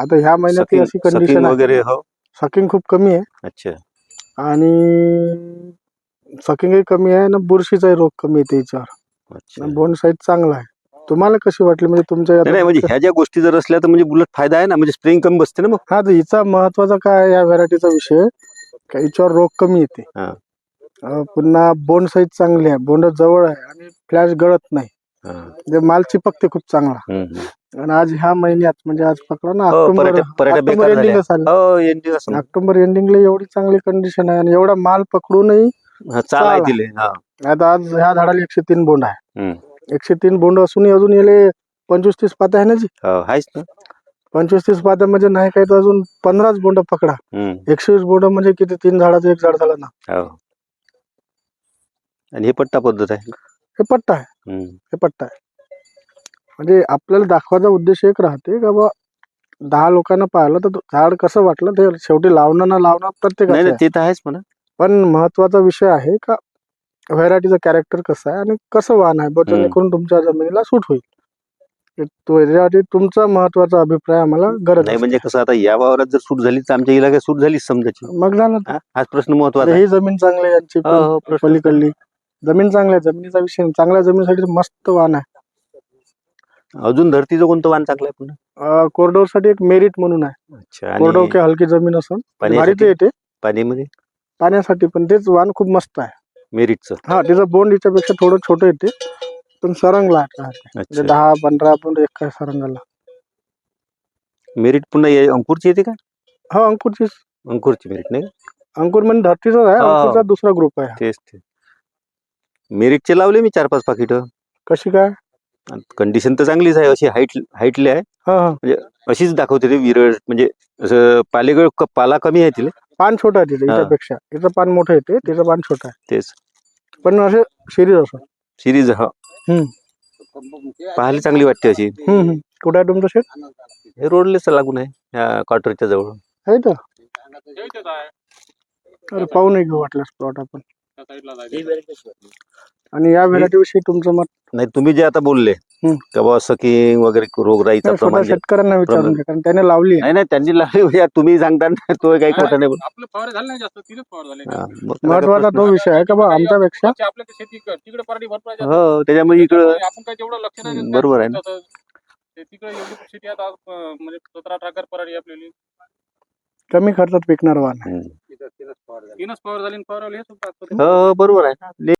आता ह्या महिन्यात अशी कंडिशन वगैरे हो. सकिंग खूप कमी आहे. अच्छा. आणि सकिंगही कमी आहे ना बुरशीचाही रोग कमी आहे त्याच्यावर. अच्छा. बोन साईज चांगला आहे. तुम्हाला कशी वाटली? म्हणजे तुमच्या नाही, नाही म्हणजे ह्या ज्या गोष्टी जर असल्या तर म्हणजे उलट फायदा आहे ना? म्हणजे स्प्रिंग कमी बसते ना मग? हा तर हिचा महत्त्वाचा काय आहे या व्हरायटीचा विषय? का हिच्यावर रोग कमी येते. हा. अं, पुन्हा बोंड साईज चांगली आहे. बोंड जवळ आहे आणि फ्लॅश गळत नाही. हा. म्हणजे माल चिपकते खूप चांगला. हम्म, हम्म. आणि आज ह्या महिन्यात म्हणजे आज पकडा ना हो ऑक्टोबर पराठ्या ऑक्टोबर बेकार एंडिंगला चालू हो एंडिंग असं ऑक्टोबर एंडिंगला एवढी चांगली कंडिशन आहे आणि एवढा माल पकडूनही हा, चाल. हा. आता आज ह्या झाडाला एकशे तीन बोंड आहे. एकशे तीन बोंड असूनही अजून याले पंचवीस तीस पात्या आहे ना जी? हो, आहेच ना. पंचवीस तीस पात्या म्हणजे नाही काय तर अजून पंधराच बोंड पकडा. हम्म, एकशे वीस बोंड म्हणजे किती? तीन झाडाचं एक झाड झालं ना. हो. आणि हे पट्टा पद्धत आहे? हे पट्टा आहे. हम्म. हे पट्टा आहे. म्हणजे आपल्याला दाखवायचा उद्देश एक राहते का बा दहा लोकांना पाहिलं तर झाड कसं वाटलं ते शेवटी लावणं ना लावणं आहे. ते तर आहेच म्हणा. पण महत्त्वाचा विषय आहे का व्हेरायटीचं कॅरेक्टर कसं आहे आणि कसं वाहन आहे जेणेकरून तुमच्या जमिनीला सूट होईल. तुमचा महत्त्वाचा अभिप्राय आम्हाला गरज नाही. म्हणजे कसं आता या वावरात जर सूट झाली तर आमच्या इलाक्यात सूट झालीच समजायची. मग झालं हा, हाच प्रश्न महत्त्वाचा आहे. ही जमीन चांगली आहे यांची हो, हो, पलीकडली. जमीन चांगली आहे जमिनीचा विषय. चांगल्या जमिनीसाठी मस्त वाहन आहे. अजून धरतीचं कोणतं वाण चांगलं आहे पुन्हा? कोरडोरसाठी एक मेरिट म्हणून आहे. अच्छा कोरडोर आणि की हलकी जमीन असून? भारी ते. येते पाणीमध्ये पाण्यासाठी पण तेच वाहन खूप मस्त आहे. मेरिटचं? हा त्याचं बोंड याच्यापेक्षा थोडं छोटं येते पण सरंगला म्हणजे अच्छा. दहा पंधरा बोंड एक काय सरंगाला. मेरिट पुन्हा हे अंकुरची येते का? हा अंकुरची अंकुरची मेरिट नाही का? अंकुर म्हणजे धरतीचाच आहे हा. अंकुरचा दुसरा ग्रुप आहे. तेच ते मेरिटचे लावले मी चार पाच पाकिट. कशी काय? कंडिशन तर चांगलीच आहे. अशी हाईट हाईटली आहे. हा हा. अशीच दाखवते ते विरळ म्हणजे असं पालेगळ क- पाला कमी आहे तिला. पान छोटं आहे तिचं हा. याच्यापेक्षा याचं पान मोठं येते त्याचं पान छोटं आहे. तेच. पण असे सिरीज असं. सिरीज हा. हम्म. पाहायला चांगली वाटते अशी. हम्म हम्म. कुठं आहे तुमचं शेत हे रोडलेच लागून आहे ह्या क्वार्टरच्या जवळ आहे तर. अरे पाहून नाही घेऊ वाटल्यास प्लॉट आपण. आणि या व्हेरायटी विषयी तुमचं मत नाही तुम्ही जे आता बोलले. का बाबा सकिंग वगैरे रोगराईचा प्रमाण शेतकऱ्यांना विचारून. घ्या कारण त्याने लावली आहे नाही नाही त्यांनी लावली तुम्ही सांगता ना, तो काही खोटं नाही बोल- आपलं फवारे झाले नाही जास्त तिने फवार झाले मग काय महत्त्वाचा? तो विषय आहे का बा आमच्यापेक्षा आपल्या शेती तिकडे पराठी भरपूर आहे जास्त. हो त्याच्यामुळे इकडं आपण काय लक्ष नाही बरोबर आहे ना. तसं. ते तिकडे एवढी शेती आता अं, म्हणजे सतरा अठरा पराठी आपल्याली कमी खर्चात पिकणार वाहन तीनच झाली आणि हे सुद्धा हो, हो, बरोबर आहे.